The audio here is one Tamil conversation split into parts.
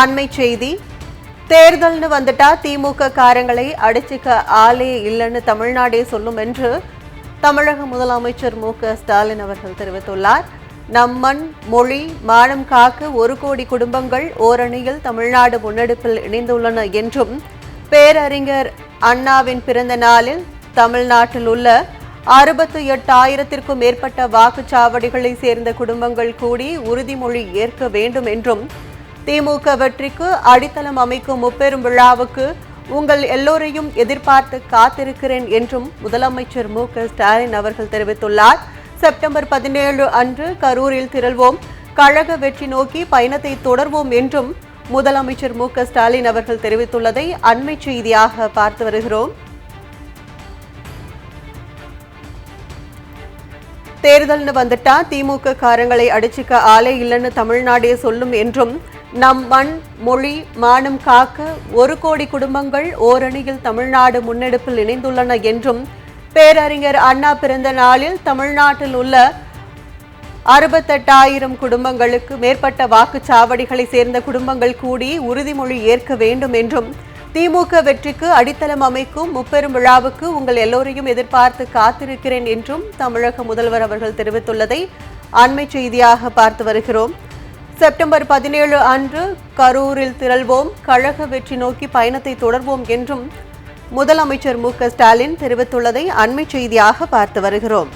அண்மை செய்தி. தேர்தல்னு வந்துட்டா திமுக காரங்களை அடிச்சுக்க ஆளே இல்லைன்னு தமிழ்நாடே சொல்லும் என்று தமிழக முதலமைச்சர் மு க ஸ்டாலின் அவர்கள் தெரிவித்துள்ளார். நம் மண் மொழி மானம் காக்க ஒரு கோடி குடும்பங்கள் ஓரணியில் தமிழ்நாடு முன்னெடுப்பில் இணைந்துள்ளன என்றும் பேரறிஞர் அண்ணாவின் பிறந்த நாளில் தமிழ்நாட்டில் உள்ள அறுபத்து எட்டாயிரத்திற்கும் மேற்பட்ட வாக்குச்சாவடிகளை சேர்ந்த குடும்பங்கள் கூடி உறுதிமொழி ஏற்க வேண்டும் என்றும் திமுக வெற்றிக்கு அடித்தளம் அமைக்கும் முப்பெரும் விழாவுக்கு உங்கள் எல்லோரையும் எதிர்பார்த்து காத்திருக்கிறேன் என்றும் முதலமைச்சர் மு க ஸ்டாலின் அவர்கள் தெரிவித்துள்ளார். செப்டம்பர் பதினேழு அன்று கரூரில் திரள்வோம். கழக வெற்றி நோக்கி பயணத்தை தொடர்வோம் என்றும் முதலமைச்சர் மு க ஸ்டாலின் அவர்கள் தெரிவித்துள்ளதை அண்மை செய்தியாக பார்த்து வருகிறோம். தேர்தல்னு வந்துட்டா திமுக காரங்களை அடிச்சுக்க ஆளே இல்லைன்னு தமிழ்நாடே சொல்லும் என்றும் நம் மண் மொழி மானம் காக்க ஒரு கோடி குடும்பங்கள் ஓரணியில் தமிழ்நாடு முன்னெடுப்பில் இணைந்துள்ளன என்றும் பேரறிஞர் அண்ணா பிறந்த நாளில் தமிழ்நாட்டில் உள்ள அறுபத்தெட்டாயிரம் குடும்பங்களுக்கு மேற்பட்ட வாக்குச்சாவடிகளை சேர்ந்த குடும்பங்கள் கூடி உறுதிமொழி ஏற்க வேண்டும் என்றும் திமுக வெற்றிக்கு அடித்தளம் அமைக்கும் முப்பெரும் விழாவுக்கு உங்கள் எல்லோரையும் எதிர்பார்த்து காத்திருக்கிறேன் என்றும் தமிழக முதல்வர் அவர்கள் தெரிவித்துள்ளதை அண்மை செய்தியாக பார்த்து வருகிறோம். செப்டம்பர் பதினேழு அன்று கரூரில் திரள்வோம். கழக வெற்றி நோக்கி பயணத்தை தொடர்வோம் என்றும் முதலமைச்சர் மு க ஸ்டாலின் தெரிவித்துள்ளதை அண்மை செய்தியாக பார்த்து வருகிறோம்.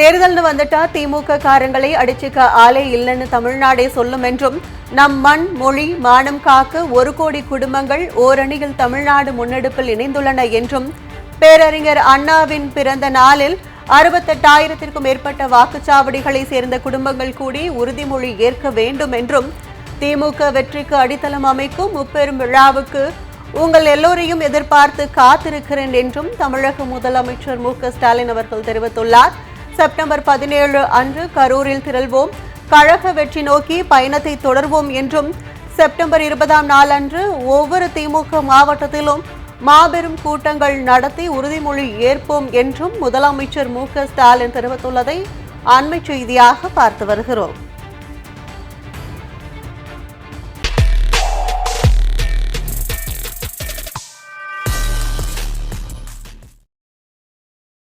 தேர்தல்னு வந்துட்டா திமுக காரங்களை அடிச்சுக்க ஆளே இல்லைன்னு தமிழ்நாடே சொல்லும் என்றும் நம் மண் மொழி மானம் காக்க ஒரு கோடி குடும்பங்கள் ஓரணியில் தமிழ்நாடு முன்னெடுப்பில் இணைந்துள்ளன என்றும் பேரறிஞர் அண்ணாவின் பிறந்த நாளில் அறுபத்தெட்டாயிரத்திற்கும் மேற்பட்ட வாக்குச்சாவடிகளை சேர்ந்த குடும்பங்கள் கூடி உறுதிமொழி ஏற்க வேண்டும் என்றும் திமுக வெற்றிக்கு அடித்தளம் அமைக்கும் முப்பெரும் விழாவுக்கு உங்கள் எல்லோரையும் எதிர்பார்த்து காத்திருக்கிறேன் என்றும் தமிழக முதலமைச்சர் மு ஸ்டாலின் அவர்கள் தெரிவித்துள்ளார். செப்டம்பர் பதினேழு அன்று கரூரில் திரள்வோம். கழக வெற்றி நோக்கி பயணத்தை தொடர்வோம் என்றும் செப்டம்பர் இருபதாம் நாள் அன்று ஒவ்வொரு திமுக மாவட்டத்திலும் மாபெரும் கூட்டங்கள் நடத்தி உறுதிமொழி ஏற்போம் என்றும் முதலமைச்சர் மு க ஸ்டாலின் தெரிவித்துள்ளதை அண்மை செய்தியாக பார்த்து வருகிறோம்.